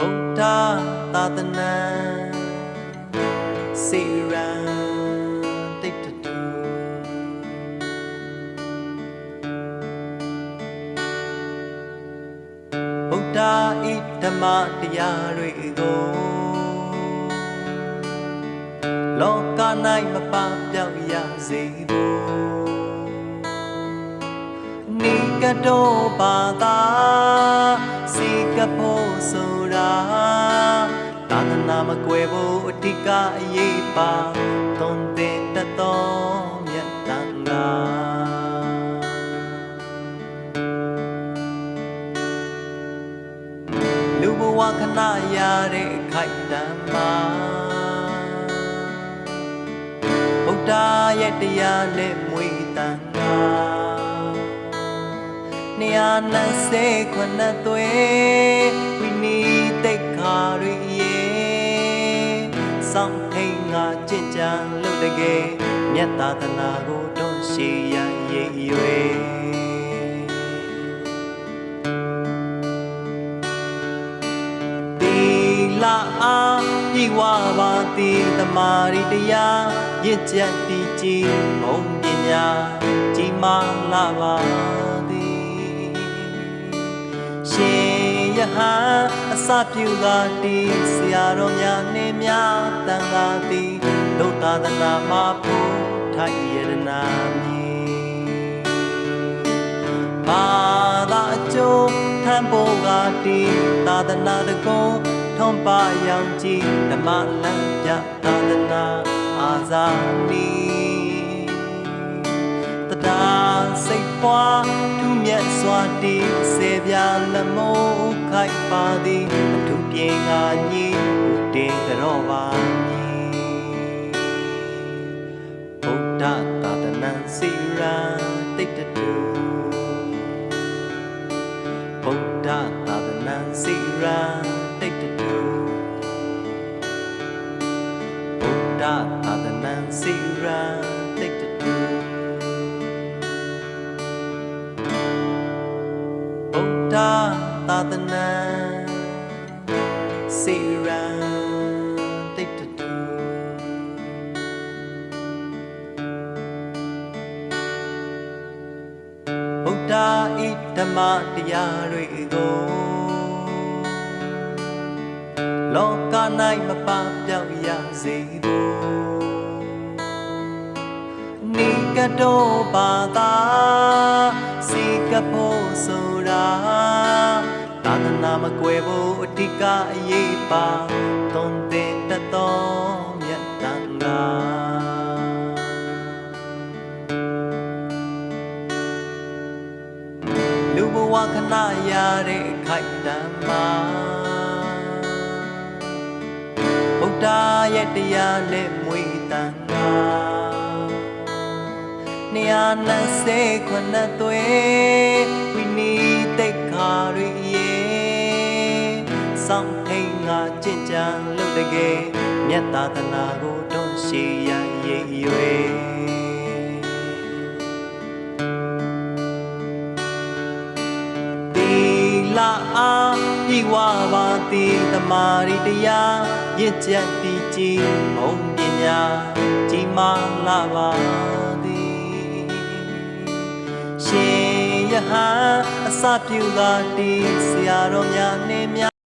ဗုဒ္ဓသာသနာစေရန်တိတ်တူဗုဒ္ဓဤဓမ္မတရားတွေကိုလောက၌မပပြောက်ရစေဖို့နိကတောဘာသာစီကဖို့ ဆိုတာသာသနာမကွယ်ဖို့အဓိကအရေးပါသွန်သင်တတ်သောမြတ်တန်ဃာလူဘဝခဏရတဲ့အခိုက်တမ်းမှာဗုဒ္ဓရဲ့တရားနဲ့မွေးတန်ခါနေရာနဲ့စေခွနဲ့သွေး စောင့်ထိန်ငါကြင်ကြံလို့တကယ်မြတ်သာသနာကိုတွန်းရှိရရဲ့ရွယ်တီလာအားဤဝပါတိတမာရီတရားရင့်ကျက်တည်ကြည်ဘုံပညာကြီးမားလာပါသည်ရှင် ယဟန်အစပြုကားတီဆရာတော်များနှင့်များတန်ခါသည်ဒုသာသနာမှာဖို့ထိုက်ရတနာမည်ဘာသာအကျိုးထံပေါ်ကတီသာသနာတကုံထုံးပါရောင်ကြည်ဓမ္မလမ်းပြသာသနာအာဇာနည်တတာစိတ်ပွားထူး မြတ်စွာတည်စေပြလက်မိုးခိုက်ပါသည်အထူးပြေငါညီတင်ကြောပါမည်ဗုဒ္ဓသာသနာစီရန်တိတ်တူဗုဒ္ဓသာသနာစီရန်တိတ်တူဗုဒ္ဓသာသနာစီရ စီရန်တိတ်တူဗုဒ္ဓဤဓမ္မတရားတွေကိုလောက၌မပပြောက်ရစေဖို့နိကတောဘာသာစီကဖို့ဆိုတာသာသ နာမကွယ်ဖို့အဓိကအရေးပါသွန်သင်တတ်သောမြတ်တန်ဃာလူဘဝခဏရတဲ့အခိုက်တမ်းမှာဗုဒ္ဓရဲ့တရားနဲ့မွေးတန်ခါနေရာနဲ့စေခွနဲ့သွေးဝိနီးတိတ်ခါရရဲ့ စောင့်ထိန်ငါကြင်ကြံလို့တကယ်မြတ်သာသနာကိုတွန်းရှိရရဲ့ရွယ်တီလာအားဤဝပါတိတမာရီတရားရင့်ကျက်တည်ကြည်ဘုံပညာကြီးမားလာပါသည်ရှင်ယဟန်အစပြုကားတီဆရာတော်များနှင့်များ